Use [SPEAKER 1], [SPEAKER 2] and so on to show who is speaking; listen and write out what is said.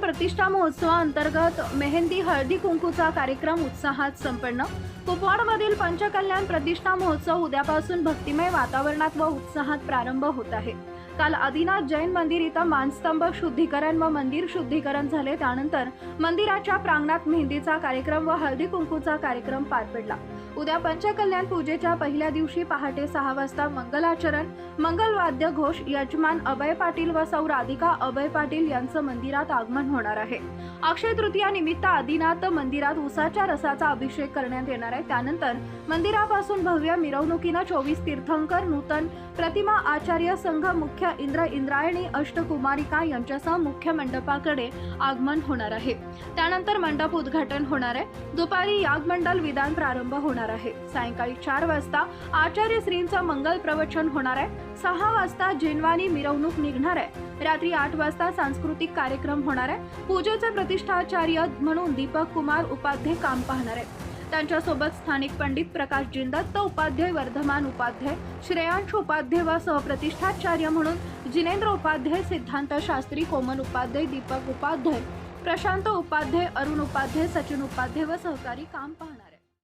[SPEAKER 1] प्रतिष्ठा महोत्सवाअंतर्गत मेहंदी हळदी कुंकूचा कार्यक्रम उत्साहात संपन्न. कुपवाडमधील पंचकल्याण प्रतिष्ठा महोत्सव उद्यापासून भक्तिमय वातावरणात व उत्साहात प्रारंभ होत आहे. काल आदिनाथ जैन मंदिर इथं मानस्तंभ शुद्धीकरण व मंदिर शुद्धीकरण झाले. त्यानंतर मंदिराच्या प्रांगणात मेहंदीचा कार्यक्रम व हळदी कुंकूचा कार्यक्रम पार पडला. उद्या पंचकल्याण पूजेच्या पहिल्या दिवशी पहाटे सहा वाजता मंगलाचरण मंगलवाद्य घोष यजमान अभय पाटील व सौ राधिका अभय पाटील यांचं मंदिरात आगमन होणार आहे. अक्षय तृतीया निमित्त आदिनाथ मंदिरात उसाच्या रसाचा अभिषेक करण्यात येणार आहे. त्यानंतर मंदिरापासून भव्य मिरवणुकीनं चोवीस तीर्थंकर नूतन प्रतिमा आचार्य संघ मुख्य इंद्र इंद्रायणी अष्टकुमारिका यांच्यासह मुख्य मंडपाकडे आगमन होणार आहे. त्यानंतर मंडप उद्घाटन होणार आहे. दुपारी यागमंडल विधान प्रारंभ होणार आहे. सायंकाळी चार वाजता आचार्य श्रींचं मंगल प्रवचन होणार आहे. सहा वाजता जेनवानी मिरवणूक निघणार आहे. रात्री आठ वाजता सांस्कृतिक कार्यक्रम होणार आहे. पूजेचे प्रतिष्ठाचार्य म्हणून दीपक कुमार उपाध्ये काम पाहणार आहे. त्यांच्यासोबत स्थानिक पंडित प्रकाश जिंदत्त उपाध्याय वर्धमान उपाध्याय श्रेयांश उपाध्याय व सहप्रतिष्ठाचार्य म्हणून जिनेंद्र उपाध्याय सिद्धांत शास्त्री कोमल उपाध्याय दीपक उपाध्याय प्रशांत उपाध्याय अरुण उपाध्याय सचिन उपाध्याय व सहकारी काम पाहणार